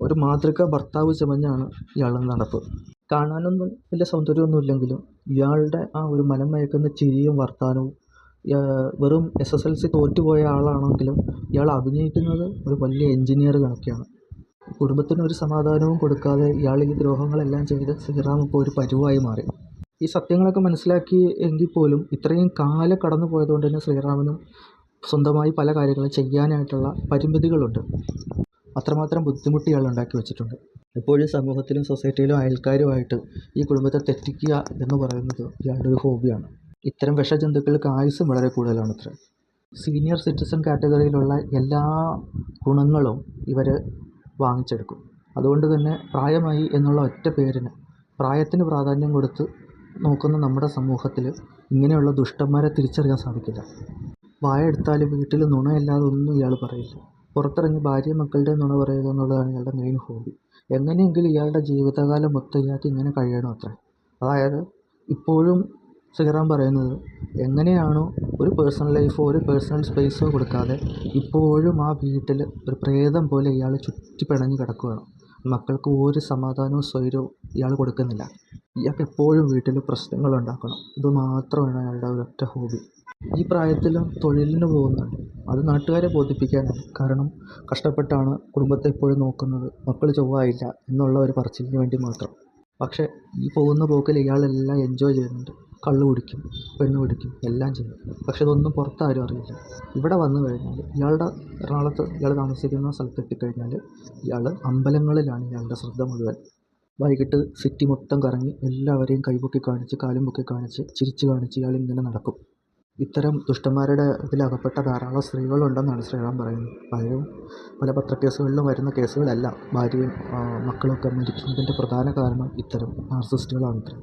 ഒരു മാതൃക ഭർത്താവ് ചുമഞ്ഞാണ് ഇയാളുടെ നടപ്പ്. കാണാനൊന്നും വലിയ സൗന്ദര്യമൊന്നും ഇല്ലെങ്കിലും ഇയാളുടെ ആ ഒരു മനം മയക്കുന്ന ചിരിയും വർത്താനവും വെറും എസ് എസ് എൽ സി തോറ്റുപോയ ആളാണെങ്കിലും ഇയാൾ അഭിനയിക്കുന്നത് ഒരു വലിയ എൻജിനീയർ കണക്കെയാണ് കുടുംബത്തിന് ഒരു സമാധാനവും കൊടുക്കാതെ ഇയാൾ ഈ ദ്രോഹങ്ങളെല്ലാം ചെയ്ത് ശ്രീറാം ഇപ്പോൾ ഒരു പരുവായി മാറി. ഈ സത്യങ്ങളൊക്കെ മനസ്സിലാക്കി എങ്കിൽ പോലും ഇത്രയും കാലം കടന്നു പോയതുകൊണ്ട് തന്നെ ശ്രീറാമിനും സ്വന്തമായി പല കാര്യങ്ങളും ചെയ്യാനായിട്ടുള്ള പരിമിതികളുണ്ട്. അത്രമാത്രം ബുദ്ധിമുട്ട് ഇയാൾ ഉണ്ടാക്കി വെച്ചിട്ടുണ്ട്. എപ്പോഴും സമൂഹത്തിലും സൊസൈറ്റിയിലും അയൽക്കാരുമായിട്ട് ഈ കുടുംബത്തെ തെറ്റിക്കുക എന്ന് പറയുന്നത് ഇയാളുടെ ഒരു ഹോബിയാണ്. ഇത്തരം വിഷജന്തുക്കൾക്ക് ആയുസ്സും വളരെ കൂടുതലാണ് അത്ര സീനിയർ സിറ്റിസൺ കാറ്റഗറിയിലുള്ള എല്ലാ ഗുണങ്ങളും ഇവർ വാങ്ങിച്ചെടുക്കും. അതുകൊണ്ട് തന്നെ പ്രായമായി എന്നുള്ള ഒറ്റ പേരിന് പ്രായത്തിന് പ്രാധാന്യം കൊടുത്ത് നോക്കുന്ന നമ്മുടെ സമൂഹത്തിൽ ഇങ്ങനെയുള്ള ദുഷ്ടന്മാരെ തിരിച്ചറിയാൻ സാധിക്കില്ല. വായ എടുത്താൽ വീട്ടിൽ നുണയല്ലാതെ ഒന്നും ഇയാൾ പറയില്ല. പുറത്തിറങ്ങി ഭാര്യ മക്കളുടെ നുണ പറയുക എന്നുള്ളതാണ് ഇയാളുടെ മെയിൻ ഹോബി എങ്ങനെയെങ്കിലും ഇയാളുടെ ജീവിതകാലം മൊത്തം ഇയാൾക്ക് ഇങ്ങനെ കഴിയണം അത്ര. അതായത് ഇപ്പോഴും ശ്രീറാം പറയുന്നത് എങ്ങനെയാണോ ഒരു പേഴ്സണൽ ലൈഫോ ഒരു പേഴ്സണൽ സ്പേസോ കൊടുക്കാതെ ഇപ്പോഴും ആ വീട്ടിൽ ഒരു പ്രേതം പോലെ ഇയാൾ ചുറ്റി പിണഞ്ഞ് കിടക്കുകയാണ്. മക്കൾക്ക് ഒരു സമാധാനവും സ്വൈര്യവും ഇയാൾ കൊടുക്കുന്നില്ല. ഇയാൾക്ക് എപ്പോഴും വീട്ടിൽ പ്രശ്നങ്ങൾ ഉണ്ടാക്കണം. ഇത് മാത്രമാണ് അയാളുടെ ഒരൊറ്റ ഹോബി ഈ പ്രായത്തിലും തൊഴിലിന് പോകുന്നുണ്ട് അത് നാട്ടുകാരെ ബോധിപ്പിക്കാനാണ്. കാരണം കഷ്ടപ്പെട്ടാണ് കുടുംബത്തെ ഇപ്പോഴും നോക്കുന്നത്. മക്കൾ ചൊവ്വായില്ല എന്നുള്ള ഒരു പറച്ചിലിന് വേണ്ടി മാത്രം. പക്ഷേ ഈ പോകുന്ന പോക്കിൽ ഇയാളെല്ലാം എൻജോയ് ചെയ്യുന്നുണ്ട്. കള്ള് കുടിക്കും പെണ്ണ് കുടിക്കും എല്ലാം ചെയ്യും. പക്ഷെ ഇതൊന്നും പുറത്താരും അറിയില്ല. ഇവിടെ വന്നു കഴിഞ്ഞാൽ ഇയാളുടെ എറണാകുളത്ത് ഇയാൾ താമസിക്കുന്ന സ്ഥലത്ത് എത്തിക്കഴിഞ്ഞാൽ ഇയാൾ അമ്പലങ്ങളിലാണ് ഇയാളുടെ ശ്രദ്ധ മുഴുവൻ. വൈകിട്ട് സിറ്റി മൊത്തം കറങ്ങി എല്ലാവരെയും കൈപൊക്കി കാണിച്ച് കാലും പൊക്കി കാണിച്ച് ചിരിച്ചു കാണിച്ച് ഇയാൾ ഇങ്ങനെ നടക്കും. ഇത്തരം ദുഷ്ടന്മാരുടെ ഇതിലകപ്പെട്ട ധാരാളം സ്ത്രീകളുണ്ടെന്നാണ് ശ്രീറാം പറയുന്നത്. പലരും പല പത്രക്കേസുകളിലും വരുന്ന കേസുകളല്ല ഭാര്യയും മക്കളൊക്കെ മരിക്കുന്നതിന്റെ പ്രധാന കാരണം ഇത്തരം നാർസിസ്റ്റുകളാണത്രേ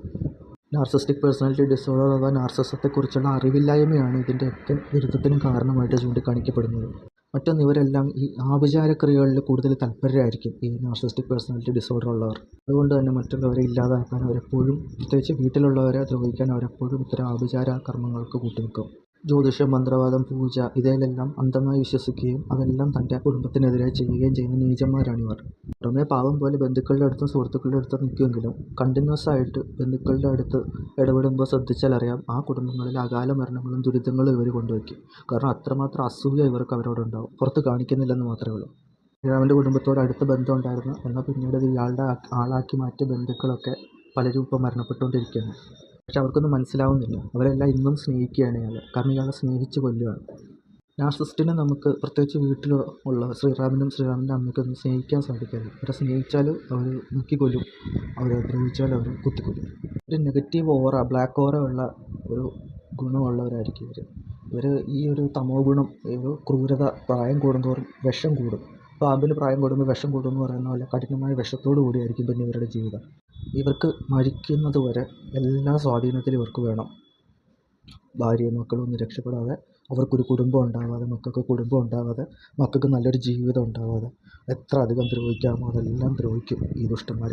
നാർസിസ്റ്റിക് പേഴ്സണാലിറ്റി ഡിസോർഡർ അഥവാ നാർസിസത്തെക്കുറിച്ചുള്ള അറിവില്ലായ്മയാണ് ഇതിന്റെയൊക്കെ വിരുദ്ധത്തിനും കാരണമായിട്ട് ചൂണ്ടിക്കാണിക്കപ്പെടുന്നത്. മറ്റൊന്ന് ഇവരെല്ലാം ഈ ആഭിചാരക്രിയകളിൽ കൂടുതൽ തൽപരരായിരിക്കും ഈ നാർസിസ്റ്റിക് പേഴ്സണാലിറ്റി ഡിസോർഡർ ഉള്ളവർ. അതുകൊണ്ട് തന്നെ മറ്റുള്ളവരെ ഇല്ലാതാക്കാൻ അവരെപ്പോഴും പ്രത്യേകിച്ച് വീട്ടിലുള്ളവരെ ദ്രോഹിക്കാൻ അവരെപ്പോഴും ഇത്തരം ആഭിചാര കർമ്മങ്ങൾക്ക് കൂട്ടുനിൽക്കും. ജ്യോതിഷം മന്ത്രവാദം പൂജ ഇതിലെല്ലാം അന്ധമായി വിശ്വസിക്കുകയും അതെല്ലാം തന്റെ കുടുംബത്തിനെതിരെ ചെയ്യുകയും ചെയ്യുന്ന നീചന്മാരാണിവർ. പുറമേ പാവം പോലെ ബന്ധുക്കളുടെ അടുത്തും സുഹൃത്തുക്കളുടെ അടുത്തും നിൽക്കുമെങ്കിലും കണ്ടിന്യൂസ് ആയിട്ട് ബന്ധുക്കളുടെ അടുത്ത് ഇടപെടുമ്പോൾ ശ്രദ്ധിച്ചാൽ അറിയാം ആ കുടുംബങ്ങളിൽ അകാല മരണങ്ങളും ദുരിതങ്ങളും ഇവർ കൊണ്ടുവയ്ക്കും. കാരണം അത്രമാത്രം അസൂയ ഇവർക്ക് അവരോടുണ്ടാവും. പുറത്ത് കാണിക്കുന്നില്ലെന്ന് മാത്രമേ ഉള്ളൂ. ഇയാളുടെ കുടുംബത്തോട് അടുത്ത ബന്ധം ഉണ്ടായിരുന്നു. എന്നാൽ പിന്നീട് ഇയാളുടെ ആളാക്കി മാറ്റിയ ബന്ധുക്കളൊക്കെ പലരും ഇപ്പോൾ മരണപ്പെട്ടുകൊണ്ടിരിക്കുകയാണ്. പക്ഷെ അവർക്കൊന്നും മനസ്സിലാവുന്നില്ല. അവരെല്ലാം ഇന്നും സ്നേഹിക്കുകയാണ് ഇയാളെ കാരണം ഇയാളെ സ്നേഹിച്ച് കൊല്ലുകയാണ് നാർസിസ്റ്റിനെ നമുക്ക് പ്രത്യേകിച്ച് വീട്ടിലോ ഉള്ള ശ്രീറാമിനും ശ്രീറാമിന്റെ അമ്മയ്ക്കൊന്നും സ്നേഹിക്കാൻ സാധിക്കില്ല അവരെ സ്നേഹിച്ചാൽ അവർ മുക്കിക്കൊല്ലും. അവരെ ദ്രോഹിച്ചാൽ അവർ കുത്തിക്കൊല്ലും. ഒരു നെഗറ്റീവ് ഓറ ബ്ലാക്ക് ഓറ ഉള്ള ഒരു ഗുണമുള്ളവരായിരിക്കും ഇവർ. ഇവർ ഈ ഒരു തമോ ഗുണം ഒരു ക്രൂരത പ്രായം കൂടുന്തോറും വിഷം കൂടും. പാമ്പിന് പ്രായം കൂടുമ്പോൾ വിഷം കൂടുമെന്ന് പറയുന്ന പോലെ കഠിനമായ വിഷത്തോടു കൂടിയായിരിക്കും പിന്നെ ഇവരുടെ ജീവിതം. ഇവർക്ക് മരിക്കുന്നത് വരെ എല്ലാ സ്വാധീനത്തിലും ഇവർക്ക് വേണം. ഭാര്യയും മക്കളും ഒന്നും രക്ഷപ്പെടാതെ അവർക്കൊരു കുടുംബം ഉണ്ടാവാതെ മക്കൾക്ക് കുടുംബം ഉണ്ടാവാതെ മക്കൾക്ക് നല്ലൊരു ജീവിതം ഉണ്ടാവാതെ എത്ര അധികം ദ്രോഹിക്കാമോ അതെല്ലാം ദ്രോഹിക്കും ഈ ദുഷ്ടന്മാർ.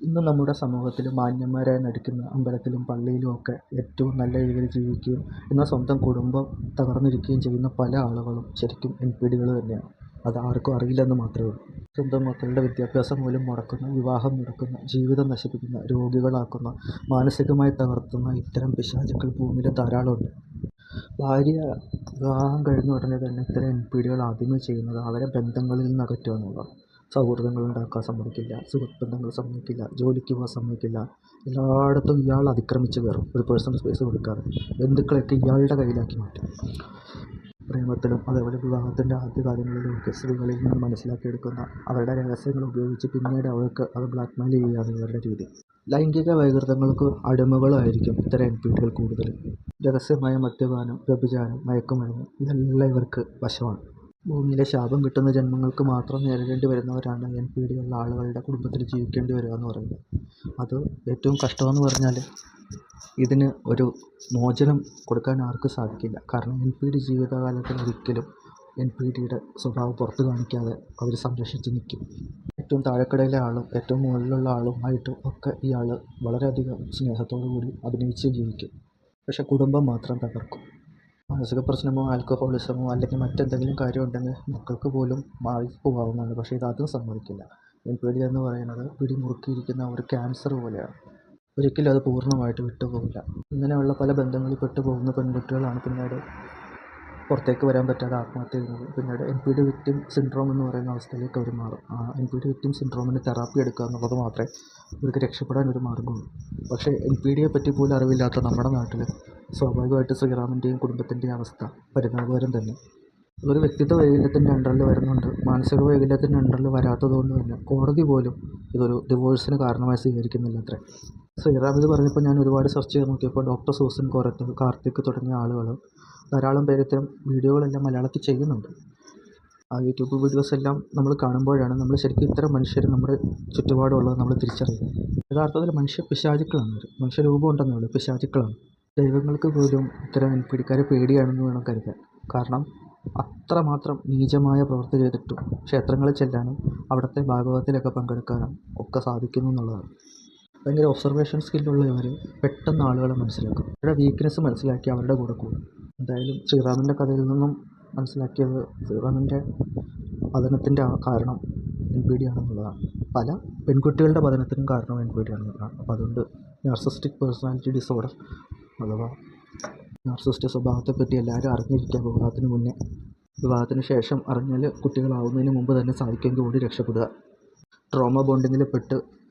ഇന്ന് നമ്മുടെ സമൂഹത്തിൽ മാന്യന്മാരായി നടിക്കുന്ന അമ്പലത്തിലും പള്ളിയിലും ഒക്കെ ഏറ്റവും നല്ല രീതിയിൽ ജീവിക്കുകയും എന്നാൽ സ്വന്തം കുടുംബം തകർന്നിരിക്കുകയും ചെയ്യുന്ന പല ആളുകളും ശരിക്കും എൻ പി ഡികൾ തന്നെയാണ്. അത് ആർക്കും അറിയില്ലെന്ന് മാത്രമേ ഉള്ളൂ. സ്വന്തം മക്കളുടെ വിദ്യാഭ്യാസം മൂലം മുടക്കുന്ന വിവാഹം മുടക്കുന്ന ജീവിതം നശിപ്പിക്കുന്ന രോഗികളാക്കുന്ന മാനസികമായി തകർത്തുന്ന ഇത്തരം പിശാചുക്കൾ ഭൂമിയിൽ ധാരാളമുണ്ട്. ഭാര്യ വിവാഹം കഴിഞ്ഞ ഉടനെ തന്നെ ഇത്തരം എൻ പി ഡികൾ ആദ്യമേ ചെയ്യുന്നത് അവരെ ബന്ധങ്ങളിൽ നിന്ന് അകറ്റുക എന്നുള്ളതാണ്. സൗഹൃദങ്ങൾ ഉണ്ടാക്കാൻ സമ്മതിക്കില്ല സുഹൃത്ത് ബന്ധങ്ങൾ സമ്മതിക്കില്ല ജോലിക്ക് പോകാൻ സമ്മതിക്കില്ല. എല്ലായിടത്തും ഇയാൾ അതിക്രമിച്ച് കയറും. ഒരു പേഴ്സണൽ സ്പേസ് കൊടുക്കാതെ ബന്ധുക്കളെയൊക്കെ ഇയാളുടെ കയ്യിലാക്കി മാറ്റും. പ്രേമത്തിലും അതേപോലെ വിവാഹത്തിന്റെ ആദ്യ ഒക്കെ സ്ത്രീകളിൽ നിന്ന് മനസ്സിലാക്കിയെടുക്കുന്ന അവരുടെ രഹസ്യങ്ങൾ ഉപയോഗിച്ച് പിന്നീട് അവർക്ക് അത് ബ്ലാക്ക്മെയിൽ ചെയ്യുകയാണ് ഇവരുടെ രീതി. ലൈംഗിക വൈകൃതങ്ങൾക്ക് അടിമകളായിരിക്കും ഇത്തരം എൻ പി ടികൾ കൂടുതലും രഹസ്യമായ മദ്യപാനം വ്യഭിചാരം മയക്കുമരുന്ന് ഇതെല്ലാം ഇവർക്ക് വശമാണ്. ഭൂമിയിലെ ശാപം കിട്ടുന്ന ജന്മങ്ങൾക്ക് മാത്രം നേരിടേണ്ടി വരുന്നവരാണ് എൻ പി ഡി ഉള്ള ആളുകളുടെ കുടുംബത്തിൽ ജീവിക്കേണ്ടി വരിക എന്ന് പറയുന്നത്. അത് ഏറ്റവും കഷ്ടമെന്ന് പറഞ്ഞാൽ ഇതിന് ഒരു മോചനം കൊടുക്കാൻ ആർക്കും സാധിക്കില്ല. കാരണം എൻ പി ഡി ജീവിതകാലത്തിൽ ഒരിക്കലും എൻ പി ഡിയുടെ സ്വഭാവം പുറത്ത് കാണിക്കാതെ അവർ സംരക്ഷിച്ച് നിൽക്കും ഏറ്റവും താഴെക്കടയിലെ ആളും ഏറ്റവും മുകളിലുള്ള ആളുമായിട്ടും ഒക്കെ ഇയാൾ വളരെയധികം സ്നേഹത്തോടു കൂടി അഭിനയിച്ച് ജീവിക്കും. പക്ഷേ കുടുംബം മാത്രം തകർക്കും. മാനസിക പ്രശ്നമോ ആൽക്കഹോളിസമോ അല്ലെങ്കിൽ മറ്റെന്തെങ്കിലും കാര്യം ഉണ്ടെങ്കിൽ മക്കൾക്ക് പോലും മാറി പോകാവുന്നതാണ്. പക്ഷേ ഇതാർക്കും സമ്മതിക്കില്ല. ഞാൻ എന്ന് പറയുന്നത് പിടിമുറുക്കിയിരിക്കുന്ന ഒരു ക്യാൻസർ പോലെയാണ്. ഒരിക്കലും അത് പൂർണമായിട്ട് വിട്ടുപോകില്ല. ഇങ്ങനെയുള്ള പല ബന്ധങ്ങളിൽ പെട്ടുപോകുന്ന പെൺകുട്ടികളാണ് പിന്നീട് പുറത്തേക്ക് വരാൻ പറ്റാതെ ആത്മഹത്യ ചെയ്യുന്നത് പിന്നീട് N P D victim syndrome എന്ന് പറയുന്ന അവസ്ഥയിലേക്ക് അവർ മാറും. എൻ പി ഡി വിക്ടിം സിൻഡ്രോമിന് തെറാപ്പി എടുക്കുക എന്നുള്ളത് മാത്രമേ ഇവർക്ക് രക്ഷപ്പെടാൻ ഒരു മാർഗമുള്ളൂ പക്ഷേ എൻ പി ഡിയെ പറ്റി പോലും അറിവില്ലാത്ത നമ്മുടെ നാട്ടിൽ സ്വാഭാവികമായിട്ട് ശ്രീറാമിന്റെയും കുടുംബത്തിന്റെയും അവസ്ഥ പരിതാപകരം തന്നെ. ഒരു വ്യക്തിത്വ വൈകല്യത്തിന്റെ അണ്ടറിൽ വരുന്നുണ്ട്. മാനസിക വൈകല്യത്തിന്റെ അണ്ടറിൽ വരാത്തത് കൊണ്ട് തന്നെ കോടതി പോലും ഇതൊരു ഡിവോഴ്സിന് കാരണമായി സ്വീകരിക്കുന്നില്ല അത്രേ ശ്രീറാം ഇത് പറഞ്ഞപ്പോൾ ഞാൻ ഒരുപാട് സെർച്ച് ചെയ്ത് നോക്കിയപ്പോൾ ഡോക്ടർ സൂസൻ കോരത്ത് കാർത്തിക് തുടങ്ങിയ ആളുകൾ ധാരാളം പേര് ഇത്തരം വീഡിയോകളെല്ലാം മലയാളത്തിൽ ചെയ്യുന്നുണ്ട്. ആ യൂട്യൂബ് വീഡിയോസ് എല്ലാം നമ്മൾ കാണുമ്പോഴാണ് നമ്മൾ ശരിക്കും ഇത്തരം മനുഷ്യർ നമ്മുടെ ചുറ്റുപാടുള്ളത് നമ്മൾ തിരിച്ചറിയുന്നത്. യഥാർത്ഥത്തിൽ മനുഷ്യ പിശാചുക്കളാണ് അവർ. മനുഷ്യരൂപം ഉണ്ടെന്നേ ഉള്ളൂ പിശാചുക്കളാണ്. ദൈവങ്ങൾക്ക് പോലും ഇത്തരം പിടിക്കാരെ പേടിയാണെന്ന് വേണം കരുതാൻ. കാരണം അത്രമാത്രം നീചമായ പ്രവൃത്തി ചെയ്തിട്ടും ക്ഷേത്രങ്ങളിൽ ചെല്ലാനും അവിടുത്തെ ഭാഗവതത്തിലൊക്കെ പങ്കെടുക്കാനും ഒക്കെ സാധിക്കുന്നു എന്നുള്ളതാണ്. ഭയങ്കര ഒബ്സർവേഷൻ സ്കില്ലുള്ള ഇവർ പെട്ടെന്ന് ആളുകളെ മനസ്സിലാക്കും. അവരുടെ വീക്ക്നെസ് മനസ്സിലാക്കി അവരുടെ കൂടെ കൂടും. എന്തായാലും ശ്രീറാമിന്റെ കഥയിൽ നിന്നും മനസ്സിലാക്കിയത് ശ്രീറാമിന്റെ പതനത്തിന്റെ കാരണം എൻ പി ഡി ആണെന്നുള്ളതാണ്. പല പെൺകുട്ടികളുടെ പതനത്തിനും കാരണം എൻ പി ഡി ആണെന്നുള്ളതാണ്. അപ്പോൾ അതുകൊണ്ട് നാർസിസ്റ്റിക് പേഴ്സണാലിറ്റി ഡിസോർഡർ അഥവാ നാർസിസ്റ്റ് സ്വഭാവത്തെപ്പറ്റി എല്ലാവരും അറിഞ്ഞിരിക്കുക വിവാഹത്തിന് മുന്നേ വിവാഹത്തിന് ശേഷം അറിഞ്ഞാൽ കുട്ടികളാവുന്നതിന് മുമ്പ് തന്നെ സാധിക്കുമെങ്കിൽ കൂടി രക്ഷപ്പെടുക. ട്രോമ ബോണ്ടിങ്ങിൽ പെട്ട്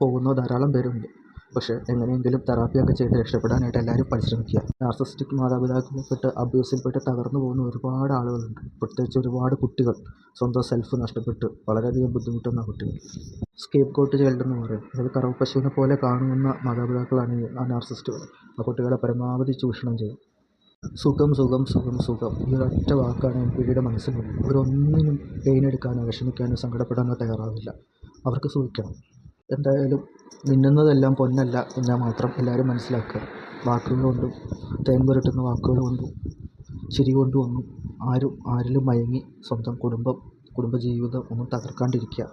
പോകുന്ന ധാരാളം പേരുണ്ട്. പക്ഷേ എങ്ങനെയെങ്കിലും തെറാപ്പിയൊക്കെ ചെയ്ത് രക്ഷപ്പെടാനായിട്ട് എല്ലാവരും പരിശ്രമിക്കുക. നാർസിസ്റ്റിക് മാതാപിതാക്കളിൽപ്പെട്ട് അബ്യൂസിൽപ്പെട്ട് തകർന്നു പോകുന്ന ഒരുപാട് ആളുകളുണ്ട്. പ്രത്യേകിച്ച് ഒരുപാട് കുട്ടികൾ സ്വന്തം സെൽഫ് നഷ്ടപ്പെട്ട് വളരെയധികം ബുദ്ധിമുട്ടുന്ന കുട്ടികൾ. സ്കേപ്പ് കോട്ട് ചൈൽഡ് എന്ന് പറയും. അതായത് കറവ് പശുവിനെ പോലെ കാണുന്ന മാതാപിതാക്കളാണ് ആ നാർസിസ്റ്റുകൾ. ആ കുട്ടികളെ പരമാവധി ചൂഷണം ചെയ്യും. സുഖം സുഖം സുഖം സുഖം. ഈ ഒരൊറ്റ വാക്കാണ് എം പി ഡിയുടെ മനസ്സിലുള്ളത് അവരൊന്നിനും പെയിൻ എടുക്കാനോ വിഷമിക്കാനോ സങ്കടപ്പെടാനോ തയ്യാറാവില്ല. അവർക്ക് സുഖിക്കണം എന്തായാലും മിന്നുന്നതെല്ലാം പൊന്നല്ല എന്നാൽ മാത്രം എല്ലാവരും മനസ്സിലാക്കുക. വാക്കുകൾ കൊണ്ടും തേൻ പുരട്ടുന്ന വാക്കുകൾ കൊണ്ടും ചിരി കൊണ്ടും ഒന്നും ആരും ആരിലും മയങ്ങി സ്വന്തം കുടുംബം കുടുംബജീവിതം ഒന്നും തകർക്കാണ്ടിരിക്കുക.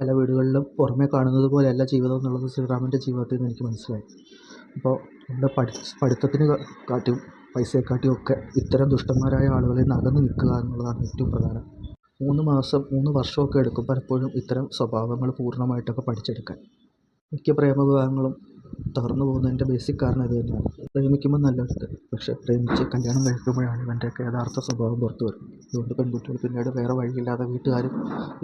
പല വീടുകളിലും പുറമേ കാണുന്നത് പോലെയല്ല ജീവിതം എന്നുള്ളത് ശ്രീറാമിന്റെ ജീവിതത്തിൽ നിന്ന് എനിക്ക് മനസ്സിലായി. അപ്പോൾ നമ്മുടെ പഠി പഠിത്തത്തിന് കാട്ടിയും പൈസയെക്കാട്ടിയും ഒക്കെ ഇത്തരം ദുഷ്ടന്മാരായ ആളുകളിൽ നിന്ന് അകന്ന് നിൽക്കുക എന്നുള്ളതാണ് ഏറ്റവും പ്രധാനം. മൂന്ന് മാസം മൂന്ന് വർഷമൊക്കെ എടുക്കും പലപ്പോഴും ഇത്തരം സ്വഭാവങ്ങൾ പൂർണമായിട്ടൊക്കെ പഠിച്ചെടുക്കാൻ. മിക്ക പ്രേമവിവാഹങ്ങളും തകർന്നു പോകുന്നതിന്റെ ബേസിക് കാരണം ഇത് തന്നെയാണ്. പ്രേമിക്കുമ്പോൾ നല്ലവരുണ്ട് പക്ഷേ പ്രേമിച്ച് കല്യാണം കഴിക്കുമ്പോഴാണ് ഇവന്റെയൊക്കെ യഥാർത്ഥ സ്വഭാവം പുറത്തു വരും അതുകൊണ്ട് പെൺകുട്ടികൾ പിന്നീട് വേറെ വഴിയില്ലാതെ വീട്ടുകാരും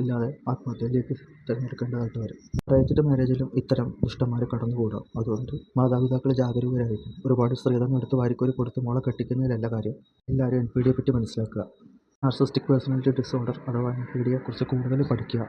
ഇല്ലാതെ ആത്മഹത്യയിലേക്ക് തിരഞ്ഞെടുക്കേണ്ടതായിട്ട് വരും. അറേഞ്ച്ഡ് മാരേജിലും ഇത്തരം ദുഷ്ടന്മാർ കടന്നുകൂടാം. അതുകൊണ്ട് മാതാപിതാക്കൾ ജാഗരൂകരായിരിക്കും ഒരുപാട് സ്ത്രീധനം എടുത്ത് വാരിക്കോരി കൊടുത്ത് മോളെ കെട്ടിക്കുന്നതിലല്ല കാര്യം. എല്ലാവരും എൻ പി ഡിയെ പറ്റി മനസ്സിലാക്കുക. നാർസിസ്റ്റിക് പേഴ്സണാലിറ്റി ഡിസോർഡർ അഥവാ എൻ പി ഡിയെക്കുറിച്ച് കൂടുതൽ പഠിക്കുക.